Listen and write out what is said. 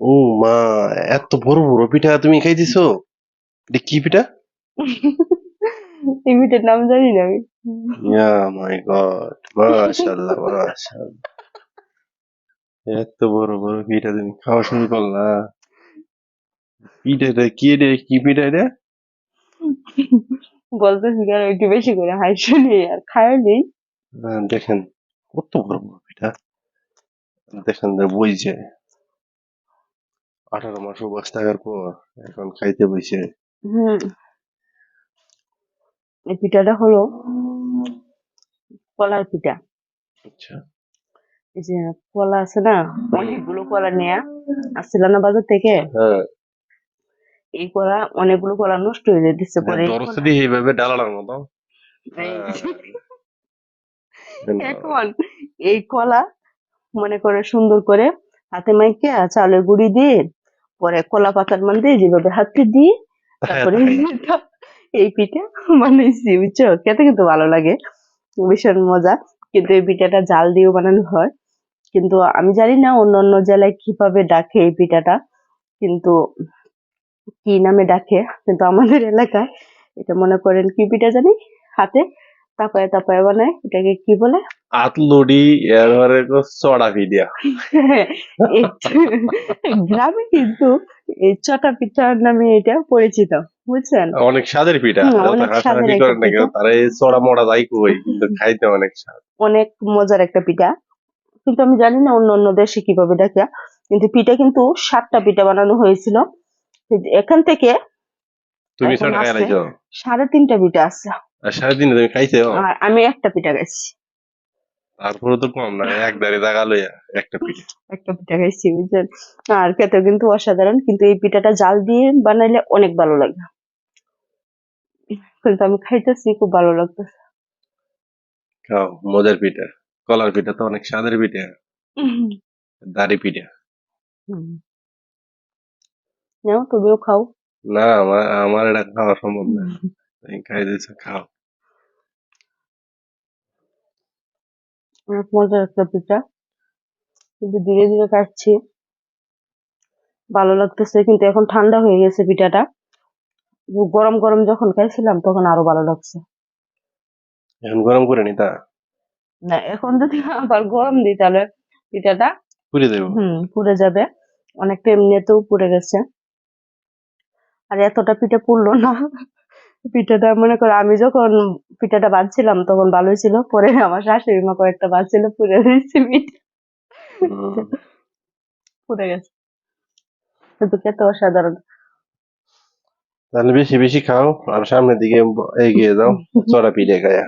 ও মা এত বড় বড় পিঠা তুমি খাইতেছো? এটা কি পিঠা? এই পিঠার নাম জানি না আমি। ইয়া মাই গড মাশাআল্লাহ মাশাআল্লাহ। এত বড় বড় পিঠা তুমি খাওয়া শুরু করলা। পিঠাটা কি রে কি পিঠা রে বলতেছি কেন একটু বেশি করে হাই শুনি আর খায় নেই দেখেন কত বড় বড় পিঠা। দেখেন যে বইছে আঠারো মাস বয়স থাকার পর এখন খাইতে বইছে হুম। এই পিঠাটা হলো কলার পিঠা। আচ্ছা। এই যে কলা আছে না অনেকগুলো কলা নেয়া আসছিল না বাজার থেকে। হ্যাঁ। এই কলা অনেকগুলো কলা নষ্ট হয়ে যেতেছে পরে। দিয়ে এইভাবে ডালার মতো। হ্যাঁ। এখন এই কলা মনে করে সুন্দর করে হাতে মাইকে আর চালের গুঁড়ি দিয়ে পরে কলা পাতার মান দিয়ে যেভাবে হাতে দিয়ে তারপরে এই পিঠা বানাইছি বুঝছ? খেতে কিন্তু ভালো লাগে ভীষণ মজা। কিন্তু এই পিঠাটা জাল দিয়েও বানানো হয়। কিন্তু আমি জানি না অন্য অন্য জেলায় কীভাবে ডাকে এই পিঠাটা কিন্তু কি নামে ডাকে কিন্তু আমাদের এলাকায় এটা মনে করেন কি পিঠা জানি? হাতে তাপায় তাপায় বানায় এটাকে কি বলে? আতলুডি এরপরে চড়া এই গ্রামে কিন্তু এই চটা পিঠার নামে এটা পরিচিত বুঝছেন? অনেক স্বাদের পিঠা। পিঠা। তারা চড়া মড়া যাই কই কিন্তু খাইতে অনেক স্বাদ। অনেক মজার একটা পিঠা। কিন্তু আমি জানি না অন্য অন্য দেশে কীভাবে ডাকে কিন্তু পিঠা কিন্তু সাতটা পিঠা বানানো হয়েছিল। কিন্তু এখান থেকে তুমি সাড়ে তিনটা পিঠা আছে। আর সারাদিনে তুমি খাইছো? আমি একটা পিঠা খাইছি। তারপরে তো কম না এক দাঁড়িয়ে জায়গা লইয়া একটা পিঠা। একটা পিঠা খাইছি বুঝছেন? আর খেতে কিন্তু অসাধারণ কিন্তু এই পিঠাটা জাল দিয়ে বানাইলে অনেক ভালো লাগে। কিন্তু আমি খাইতেছি খুব ভালো লাগতেছে। খাও মজার পিঠা। কলার পিঠা তো অনেক স্বাদের পিঠা। দাড়ি পিঠা। নাও তুমিও খাও। না আমার আমার এটা খাওয়া সম্ভব না। খাই দিয়েছ খাও। অনেক মজার একটা পিঠা কিন্তু ধীরে ধীরে খাচ্ছি ভালো লাগতেছে কিন্তু এখন ঠান্ডা হয়ে গেছে পিঠাটা। গরম গরম যখন খাইছিলাম তখন আরও ভালো লাগছে। এখন গরম করে নি তা? না এখন যদি আবার গরম দিই তাহলে পিঠাটা পুড়ে দেবো হুম পুড়ে যাবে। অনেকটা এমনিতেও পুড়ে গেছে। আর এতটা পিঠা পুড়লো না। পিঠাটা মনে করো আমি যখন পিঠাটা বাঁধছিলাম তখন ভালোই ছিল। পরে আমার শাশুড়ি মা কয়েকটা বাঁধছিল পুড়ে দিয়েছি পিঠা। পুরে পুড়ে গেছে। কিন্তু খেতে অসাধারণ। তাহলে বেশি বেশি খাও আর সামনের দিকে এগিয়ে যাও চড়া পিঠে খায়া।